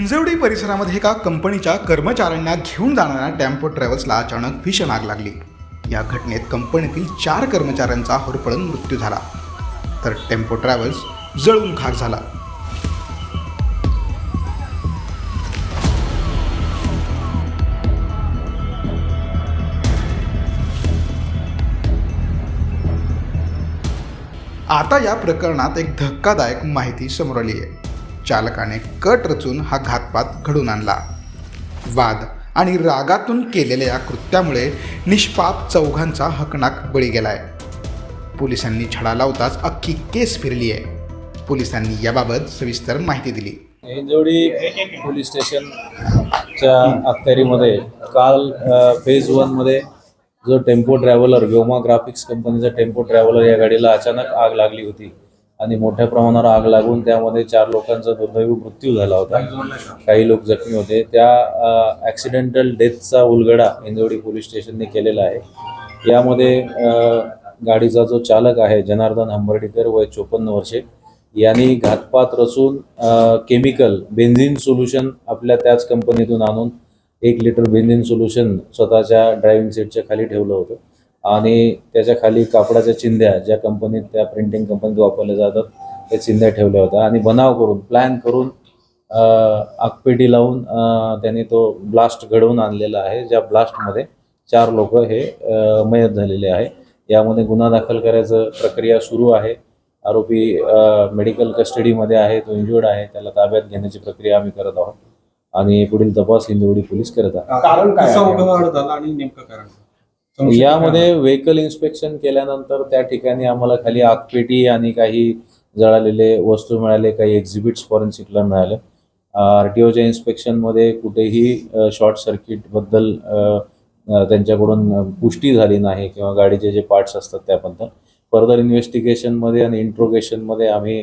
हिंजवडी परिसरामध्ये एका कंपनीच्या कर्मचाऱ्यांना घेऊन जाणाऱ्या टेम्पो ट्रॅव्हल्सला अचानक भीषण आग लागली. या घटनेत कंपनीतील चार कर्मचाऱ्यांचा होरपळून मृत्यू झाला. तर टेम्पो ट्रॅव्हल्स जळून खाक झाला. आता या प्रकरणात एक धक्कादायक माहिती समोर आली आहे. चालकाने कट रचून हा घातपात घडून आणला. वाद आणि रागातून केलेल्या या कृत्यामुळे निष्पाप चौघांचा हकनाक बळी गेलाय. पोलिसांनी छडा लावताच अख्खी केस फिरली आहे पोलिसांनी याबाबत सविस्तर माहिती दिली. हिंजवडी पोलीस स्टेशनच्या अखत्यारीमध्ये काल फेज वनमध्ये जो टेम्पो ट्रॅव्हलर व्योमा ग्राफिक्स कंपनीचा टेम्पो ट्रॅव्हलर या गाडीला अचानक आग लागली होती. आणि मोठ्या प्रमाणावर आग लागून त्यामध्ये चार लोकांचा दुर्दैवी मृत्यू झाला होता. काही लोक जखमी होते. त्या ॲक्सिडेंटल डेथचा उलगडा इंजोडी पोलीस स्टेशनने केलेला आहे. यामध्ये गाडीचा जो चालक आहे जनार्दन हंबर्डीकर वय चोपन्न वर्षे यांनी घातपात रचून केमिकल बेन्झिन सोल्युशन आपल्या त्याच कंपनीतून आणून एक लिटर बेन्झिन सोल्युशन स्वतःच्या ड्रायव्हिंग सीटच्या खाली ठेवलं होतं. आणि त्याच्याखाली कापडाच्या चिंध्या ज्या कंपनीत त्या प्रिंटिंग कंपनीत वापरल्या जातात त्या चिंध्या ठेवल्या होत्या. आणि बनाव करून प्लॅन करून अ, आगपेटी लावून त्यांनी तो ब्लास्ट घडवून आणलेला आहे ज्या ब्लास्टमध्ये चार लोक हे मयत झालेले आहे. यामध्ये गुन्हा दाखल करायचं प्रक्रिया सुरू आहे. आरोपी मेडिकल कस्टडीमध्ये आहे तो इंजुर्ड आहे त्याला ताब्यात घेण्याची प्रक्रिया आम्ही करत आहोत. आणि पुढील तपास हिंजवडी पोलीस करत आहेत कारण काय झालं आणि नेमकं कारण? यामध्ये व्हेकल इन्स्पेक्शन केल्यानंतर त्या ठिकाणी आम्हाला खाली आगपेटी आणि काही जळालेले वस्तू मिळाले काही एक्झिबिट्स फॉरेन्सिकला मिळाले. आरटीओच्या इन्स्पेक्शनमध्ये कुठेही शॉर्ट सर्किटबद्दल त्यांच्याकडून पुष्टी झाली नाही किंवा गाडीचे जे पार्ट्स असतात त्याबद्दल. फर्दर इन्व्हेस्टिगेशनमध्ये आणि इंट्रोगेशनमध्ये आम्ही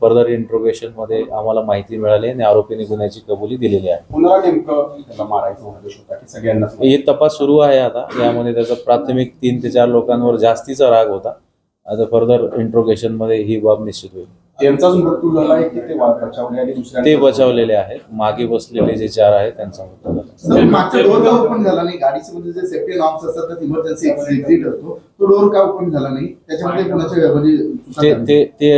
फर्दर इंट्रोगेशनमध्ये आम्हाला माहिती मिळाली आणि आरोपीने गुन्ह्याची कबुली दिलेली आहे. कुणाला नेमकं त्याला मारायचा उद्देश होता की? सगळ्यांना हे तपास सुरू आहे आता. यामध्ये त्याचा प्राथमिक तीन ते चार लोकांवर जास्तीचा राग होता. आता फर्दर इंट्रोगेशनमध्ये ही बाब निश्चित होईल. त्यांचाच मृत्यू झालाय की ते बचावले ते बचावलेले आहेत. मागे बसलेले जे चार आहेत त्यांचा मृत्यू झाला. सर मागचा डोर का ओपन झाला नाही? गाडीच्या मध्ये जे सेफ्टी नॉर्म्स असतात त्यात इमर्जन्सी एक्झिट असतो. तो डोर का ओपन झाला नाही? त्याच्यामध्ये कुणाच्या म्हणजे ते? ते ते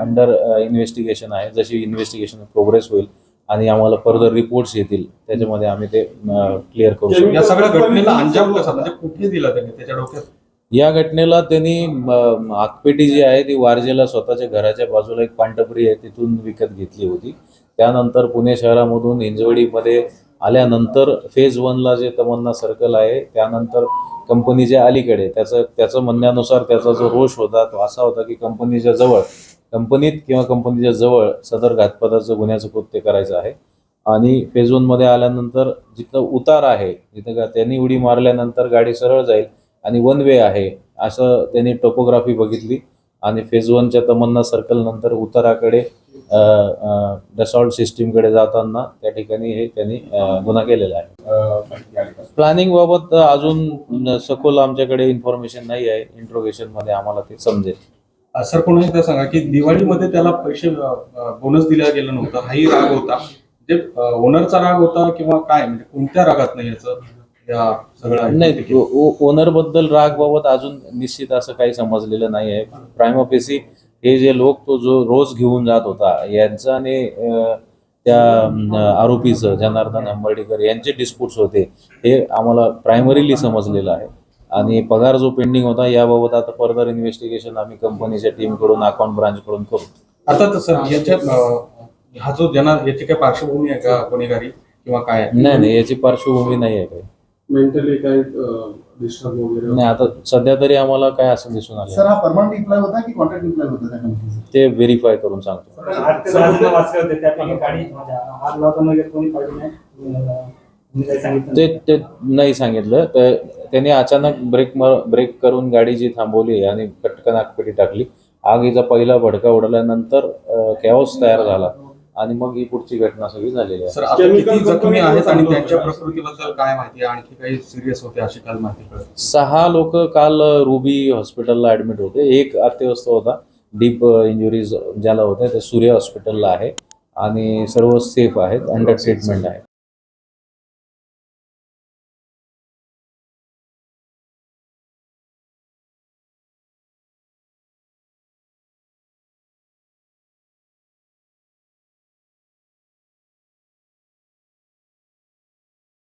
अंडर इन्व्हेस्टिगेशन आहे. जशी इन्व्हेस्टिगेशन प्रोग्रेस होईल आणि आम्हाला फर्दर रिपोर्ट्स येतील त्याच्यामध्ये आम्ही ते क्लिअर करू शकतो. या सगळ्या घटनेला अंजाम कसा म्हणजे कुठे दिला त्यांनी? त्याच्या डोक्यात? या घटनेला त्यांनी म, आगपेटी जी आहे ती वारजेला स्वतःच्या घराच्या बाजूला एक पांटपरी आहे तिथून विकत घेतली होती. त्यानंतर पुणे शहरामधून हिंजवडीमध्ये आल्यानंतर फेज वनला जे तमन्ना सर्कल आहे त्यानंतर कंपनीच्या अलीकडे त्याचं त्याचं म्हणण्यानुसार त्याचा जो रोष होता तो असा होता की कंपनीच्या जवळ कंपनीत किंवा कंपनीच्या जवळ सदर घातपाताचं गुन्ह्याचं कृत्य करायचं आहे. आणि फेज वनमध्ये आल्यानंतर जिथं उतार आहे जिथं का त्यांनी उडी मारल्यानंतर गाडी सरळ जाईल आणि वन वे आहे असं त्यांनी टोपोग्राफी बघितली. आणि फेज वनच्या तमन्ना सर्कल नंतर उताराकडे डसॉल्ट सिस्टीमकडे जाताना त्या ठिकाणी हे त्यांनी गुन्हा केलेला आहे? प्लॅनिंग बाबत अजून सखोल आमच्याकडे इन्फॉर्मेशन नाही आहे. इंट्रोगेशनमध्ये आम्हाला ते समजेल. सर पुन्हा एकदा सांगा की दिवाळीमध्ये त्याला पैसे बोनस दिला गेला नव्हता. हाही राग होता. म्हणजे ओनरचा राग होता किंवा काय? म्हणजे कोणत्या रागात नाही याचं? नाही ओनरबद्दल राग बाबत अजून निश्चित असं काही समजलेलं नाही आहे. प्रायमोपेसी हे जे लोक तो जो रोज घेऊन जात होता यांचं आणि त्या आरोपीचं जनार्दन अंबर्डीकर यांचे डिस्प्यूट्स होते हे आम्हाला प्रायमरीली समजलेलं आहे. आणि पगार जो पेंडिंग होता याबाबत आता फर्दर इन्व्हेस्टिगेशन आम्ही कंपनीच्या टीमकडून अकाउंट ब्रांचकडून करू. आता तसं याच्या हा जो जना याची काय पार्श्वभूमी आहे का गुन्हेगारी किंवा काय? नाही नाही याची पार्श्वभूमी नाही आहे काही. मेंटली काही डिस्टर्ब वगैरे नाही आता सध्या तरी आम्हाला काय असं दिसून सर आलं हा परमनंट एम्प्लॉय होता की कॉन्ट्रॅक्ट एम्प्लॉय होता त्या कंपनीचा ते व्हेरीफाय करून सांगतो. आठ ते दहा जण वाचले होते त्यापैकी गाडी आग लावताना वगैरे कोणी पाहिजे नाही? ते ते नाही सांगितलं. तर त्यांनी अचानक ब्रेक ब्रेक करून गाडी जी थांबवली आणि पटकन आगपेटी टाकली. आगीचा पहिला भडका उडल्यानंतर कॅओस तयार झाला. आणि मग ही पुढची घटना सगळी झालेली आहे. सर आता किती जखमी आहेत आणि त्यांच्या प्रकृतीबद्दल काय माहिती आहे? आणखी काही सिरियस होते अशी काल माहिती सहा लोक काल रुबी हॉस्पिटलला ऍडमिट होते. एक अत्यवस्थ होता. डीप इंजुरीज ज्याला होत्या ते सूर्य हॉस्पिटलला आहे. आणि सर्व सेफ आहेत अंडर ट्रीटमेंट आहे.